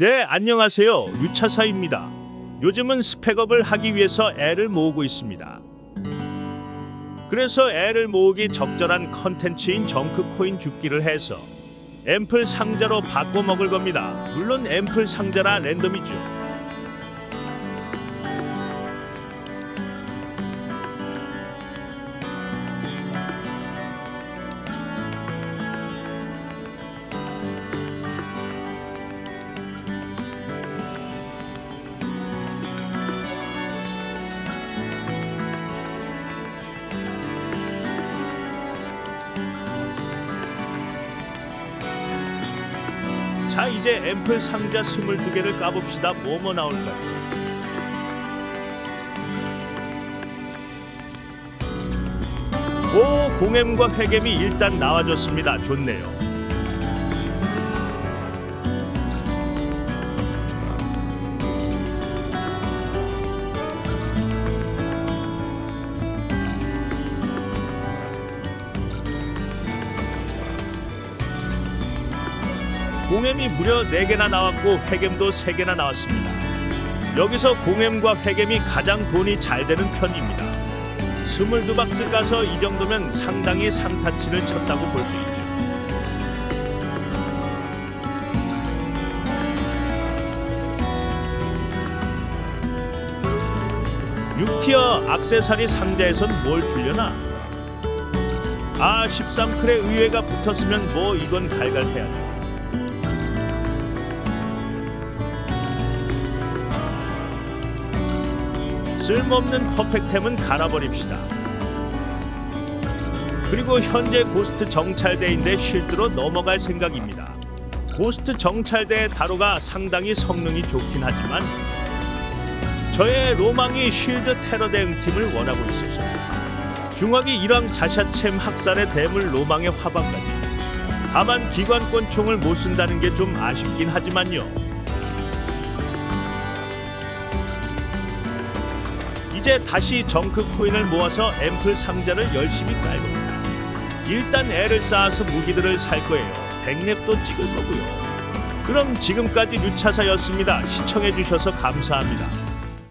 네, 안녕하세요. 유차사입니다. 요즘은 스펙업을 하기 위해서 애를 모으고 있습니다. 그래서 애를 모으기 적절한 컨텐츠인 정크코인 줍기를 해서 앰플 상자로 바꿔 먹을 겁니다. 물론 앰플 상자라 랜덤이죠. 자, 이제 앰플 상자 22개를 까봅시다. 뭐뭐 나올까요? 오, 공엠과 회겜이 일단 나와줬습니다. 좋네요. 공엠이 무려 4개나 나왔고 회겜도 3개나 나왔습니다. 여기서 공엠과 회겜이 가장 돈이 잘 되는 편입니다. 22박스 가서 이 정도면 상당히 상타치를 쳤다고 볼 수 있죠. 육티어 악세사리 상자에선 뭘 주려나? 아 13클의 의외가 붙었으면 뭐 이건 갈갈해야죠. 쓸모없는 퍼펙템은 갈아버립시다. 그리고 현재 고스트 정찰대인데 쉴드로 넘어갈 생각입니다. 고스트 정찰대 다로가 상당히 성능이 좋긴 하지만 저의 로망이 쉴드 테러 대응팀을 원하고 있어서 중화기 1왕 자샤챔 학살의 대물 로망의 화방까지 다만 기관권 총을 못 쓴다는 게 좀 아쉽긴 하지만요. 이제 다시 정크 코인을 모아서 앰플 상자를 열심히 깔겁니다. 일단 애를 쌓아서 무기들을 살 거예요. 백랩도 찍을 거고요. 그럼 지금까지 유차사였습니다. 시청해주셔서 감사합니다.